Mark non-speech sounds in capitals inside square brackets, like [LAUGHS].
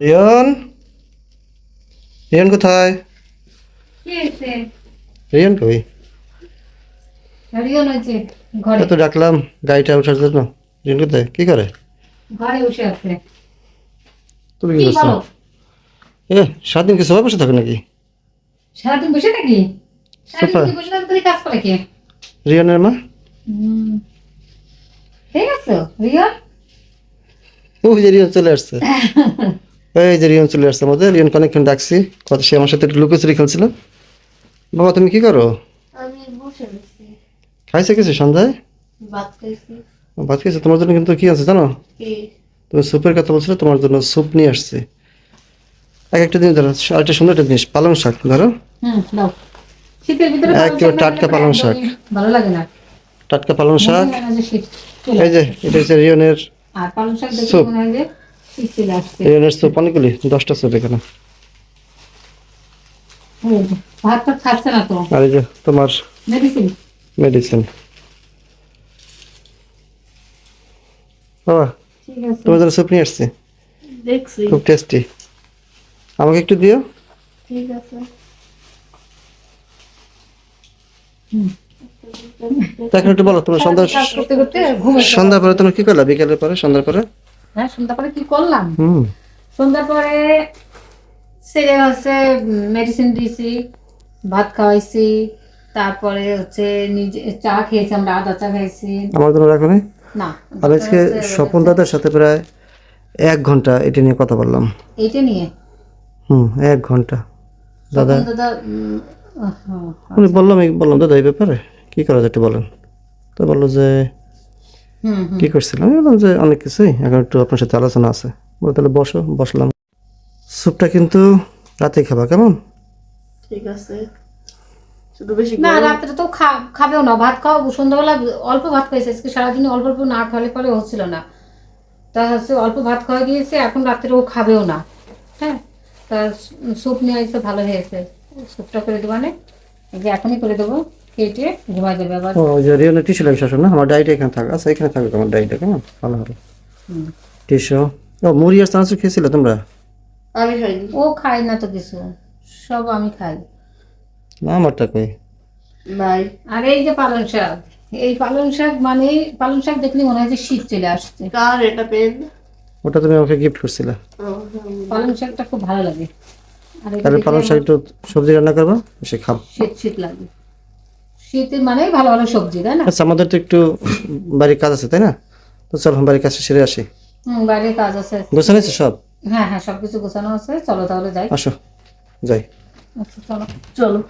রিয়ন? রিয়ন কোথায়? রিয়ন কই? রিয়ন হয়েছে ঘরে। এত ডাকলাম গাড়িটা ওঠার জন্য। রিয়ন কোথায়? কি করে? ঘরে বসে আছে। তুমি কি করছ? এ সারাদিন কি সবাই বসে থাকো নাকি? সারাদিন বসে থাকি? সারাদিন সোফা। যদি বসে থাকি তাহলে কাজ করে কে? রিয়নের মা। ঠিক আছে রিয়ন? ওই যে রিয়ন চলে আসছে। [LAUGHS] এই যে রিয়ন চলে আসছে আমাদের। রিয়ন অনেকক্ষণ ডাকছি। কত সে আমার সাথে একটু লুকোচুরি খেলছিল। বাবা তুমি কি করো? খাইছে কিছু সন্ধ্যায়? ভাত খাইছি। তোমার জন্য কিন্তু কি আছে জানো? তুমি স্যুপের কথা বলছিলে তোমার জন্য স্যুপ নিয়ে আসছে। এক একটা জিনিস ধরো আরেকটা সুন্দর একটা জিনিস পালং শাক ধরো। একেবারে টাটকা পালং শাক। ভালো লাগে না। টাটকা পালং শাক। এই যে এটা হচ্ছে রিয়নের আর অনেকগুলি দশটা এখানে। আর এই যে তোমার মেডিসিন মেডিসিন বাবা তোমার জন্য স্যুপ নিয়ে আসছি। খুব টেস্টি আমাকে একটু দিও। ঠিক আছে। একটু বলো তোমার সন্ধ্যা সন্ধ্যা পরে তুমি কি করলা বিকেলের পরে সন্ধ্যার পরে? হ্যাঁ সন্ধ্যা পরে কি করলাম? হুম। সন্ধ্যার পরে সেরে হচ্ছে মেডিসিন দিয়েছি ভাত খাওয়াইছি তারপরে হচ্ছে নিজে চা খেয়েছি আমরা আদা চা খাইছি। আমার জন্য রাখো না আর আজকে স্বপন দাদার সাথে প্রায় এক ঘণ্টা এটা নিয়ে কথা বললাম। এইটা নিয়ে? হুম এক ঘণ্টা। দাদা? দাদা উনি বললাম বললাম দাদা এই ব্যাপারে কি করা যায় একটু বলেন। তো বলল যে কি করছিলাম আমি বললাম যে অনেক কিছুই এখন একটু আপনার সাথে আলোচনা আছে। বলে তাহলে বসো বসলাম। স্যুপটা কিন্তু রাতে খাবা কেমন? ঠিক আছে। শুধু বেশি না রাত্রে তো খাবেও না ভাত সন্ধ্যাবেলা অল্প ভাত খাইছে আজকে সারাদিন অল্প অল্প না খাওয়ালে পরে হচ্ছিল না। তা হচ্ছে অল্প ভাত খাওয়া দিয়েছে এখন রাত্রে ও খাবেও না। হ্যাঁ? তা স্যুপ নিয়ে এসে ভালো হয়েছে। স্যুপটা করে দেবো যে এখনই করে দেবো। কেটে ঘুমাই যাবে আবার। ও যে টিস্যু শাসন না? আমার ডায়েট এখানে থাকবে আচ্ছা এখানে থাকবে আমার ডায়েটটা কেমন? ভালো হবে। টিস্যু ও মুড়ি আর খেয়েছিলে তোমরা? আমি খাইনি। ও খায় না তো কিছু। সব আমি খাই। না আমারটা কই? নাই। আর এই যে পালং শাক এই পালং শাক মানে পালং শাক দেখলে মনে হয় যে শীত চলে আসছে। কার এটা পেন? ওটা তুমি আমাকে গিফট করছিলে। পালং শাকটা খুব ভালো লাগে। আর তাহলে পালং শাক একটু সবজি রান্না করবা? সে খাব। শীত শীত লাগে। শীতের মানে ভালো ভালো সবজি তাই না? আচ্ছা আমাদের তো একটু বাড়ির কাজ আছে তাই না? তো চল বাড়ির কাছে সেরে আসি। হুম বাড়ির কাজ আছে। গোছানো আছে সব? হ্যাঁ হ্যাঁ সবকিছু গোছানো আছে। চলো তাহলে যাই। আসো যাই। আচ্ছা চলো। চলো।